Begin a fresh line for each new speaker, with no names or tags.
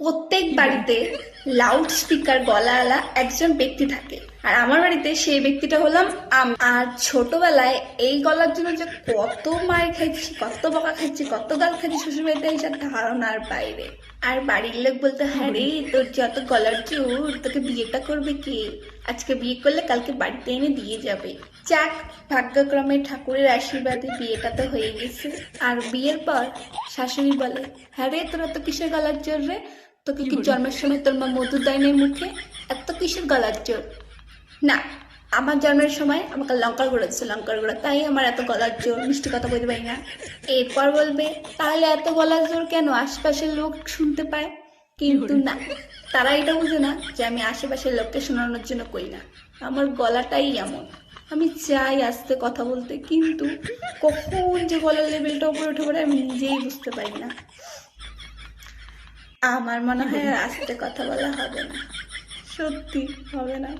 প্রত্যেক বাড়িতে loud speaker গলাওয়ালা একজন ব্যক্তি থাকে। আর আমার বাড়িতে সেই ব্যক্তিটা হলাম আমি। আর ছোটবেলায় এই গলার জন্য যে কত মায়ের খাইছি, কত বকা খাইছি, কত গাল খাইছি শ্বশুর বাড়িতে এসে ধারণার বাইরে। আর বাড়ির লোক বলতে হ্যাঁ রে তোর যত গলার জোর তোকে বিয়েটা করবে কে? আজকে বিয়ে করলে কালকে বাড়িতে এনে দিয়ে যাবে। যাক, ভাগ্যক্রমে ঠাকুরের আশীর্বাদে বিয়েটা তো হয়ে গেছে। আর বিয়ের পর শাশুড়ি বলে হ্যাঁ রে তোরা তো কিসের গলার জোর রে? তোকে কি জন্মের সময় তোর মা মধু দেয়নি মুখে এত কিসের গলার জোর? না আমার জন্মের সময় আমাকে লঙ্কার গুঁড়ো দিচ্ছে লঙ্কার গুঁড়ো। তাই আমার এত গলার জোর মিষ্টি কথা বলতে পারি না। এরপর বলবে তাহলে এত গলার জোর কেন? আশপাশের লোক শুনতে পায়। কিন্তু না তারা এটা বুঝে না যে আমি আশেপাশের লোককে শোনানোর জন্য করি না। আমার গলাটাই এমন। আমি চাই আস্তে কথা বলতে কিন্তু কখন যে গলার লেভেলটা উপরে উঠে পড়ে আমি নিজেই বুঝতে পারি না। আমার মনে হয় আর আস্তে কথা বলা হবে না। সত্যি হবে না।